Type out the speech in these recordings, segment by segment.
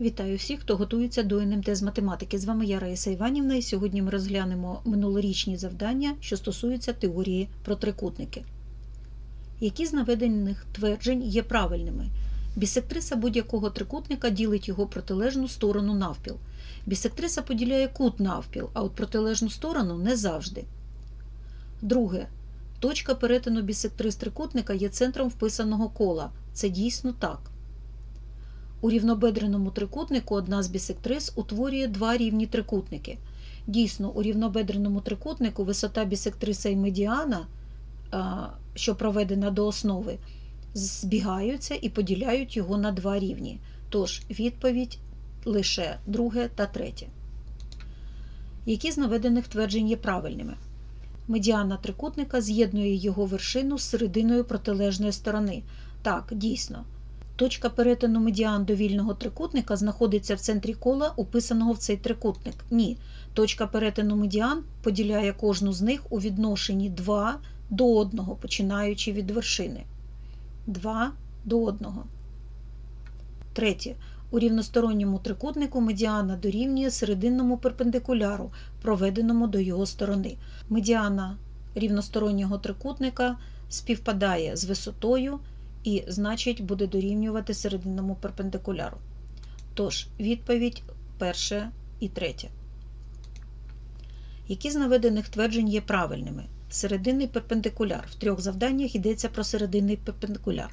Вітаю всіх, хто готується до НМТ з математики. З вами я Раїса Іванівна, і сьогодні ми розглянемо минулорічні завдання, що стосуються теорії про трикутники. Які з наведених тверджень є правильними? Бісектриса будь-якого трикутника ділить його протилежну сторону навпіл. Бісектриса поділяє кут навпіл, а от протилежну сторону не завжди. Друге. Точка перетину бісектрис трикутника є центром вписаного кола. Це дійсно так. У рівнобедреному трикутнику одна з бісектрис утворює два рівні трикутники. Дійсно, у рівнобедреному трикутнику висота бісектриса і медіана, що проведена до основи, збігаються і поділяють його на два рівні. Тож відповідь лише друге та третє. Які з наведених тверджень є правильними? Медіана трикутника з'єднує його вершину з серединою протилежної сторони. Так, дійсно. Точка перетину медіан довільного трикутника знаходиться в центрі кола, уписаного в цей трикутник. Ні. Точка перетину медіан поділяє кожну з них у відношенні 2 до 1, починаючи від вершини. 2 до 1. Третє. У рівносторонньому трикутнику медіана дорівнює серединному перпендикуляру, проведеному до його сторони. Медіана рівностороннього трикутника співпадає з висотою і, значить, буде дорівнювати серединному перпендикуляру. Тож, відповідь перше і третє. Які з наведених тверджень є правильними? Серединний перпендикуляр. В трьох завданнях йдеться про серединний перпендикуляр.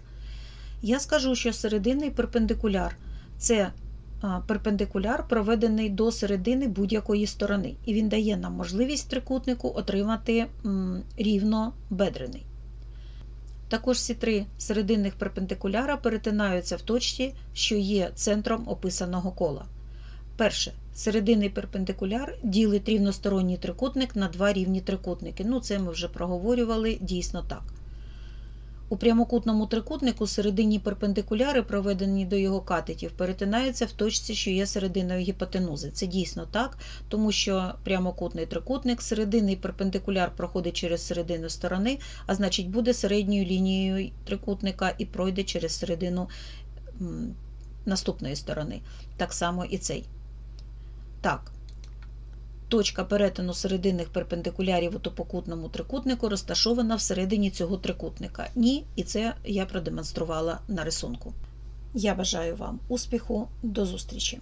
Я скажу, що серединний перпендикуляр це перпендикуляр, проведений до середини будь-якої сторони, і він дає нам можливість трикутнику отримати рівнобедрений. Також всі три серединних перпендикуляра перетинаються в точці, що є центром описаного кола. Перше. Серединний перпендикуляр ділить рівносторонній трикутник на два рівні трикутники. Ну, це ми вже проговорювали дійсно так. У прямокутному трикутнику серединні перпендикуляри, проведені до його катетів, перетинаються в точці, що є серединою гіпотенузи. Це дійсно так, тому що прямокутний трикутник, серединний перпендикуляр проходить через середину сторони, а значить буде середньою лінією трикутника і пройде через середину наступної сторони. Так само і цей. Так. Точка перетину серединних перпендикулярів у топокутному трикутнику розташована всередині цього трикутника. Ні, і це я продемонструвала на рисунку. Я бажаю вам успіху, до зустрічі!